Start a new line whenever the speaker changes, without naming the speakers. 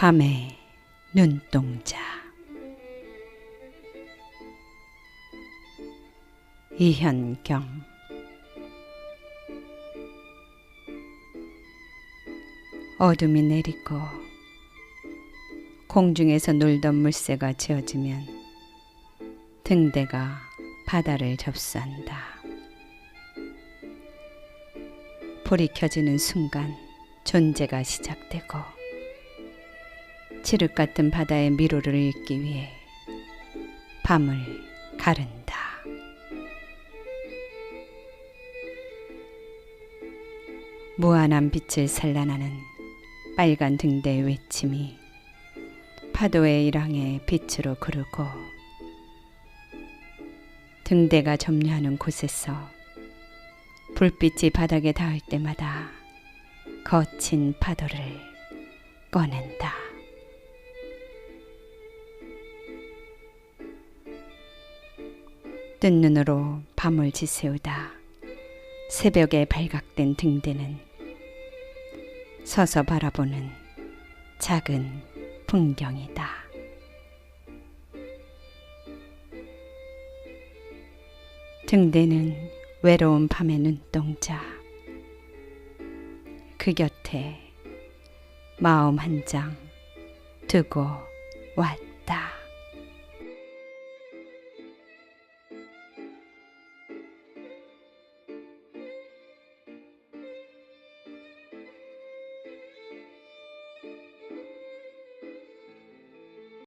밤의 눈동자 이현경 어둠이 내리고 공중에서 놀던 물새가 지어지면 등대가 바다를 접수한다. 불이 켜지는 순간 존재가 시작되고 칠흑 같은 바다의 미로를 읽기 위해 밤을 가른다. 무한한 빛을 산란하는 빨간 등대의 외침이 파도의 일항에 빛으로 구르고 등대가 점유하는 곳에서 불빛이 바닥에 닿을 때마다 거친 파도를 꺼낸다. 뜬 눈으로 밤을 지새우다 새벽에 발각된 등대는 서서 바라보는 작은 풍경이다. 등대는 외로운 밤의 눈동자. 그 곁에 마음 한 장 두고 왔다.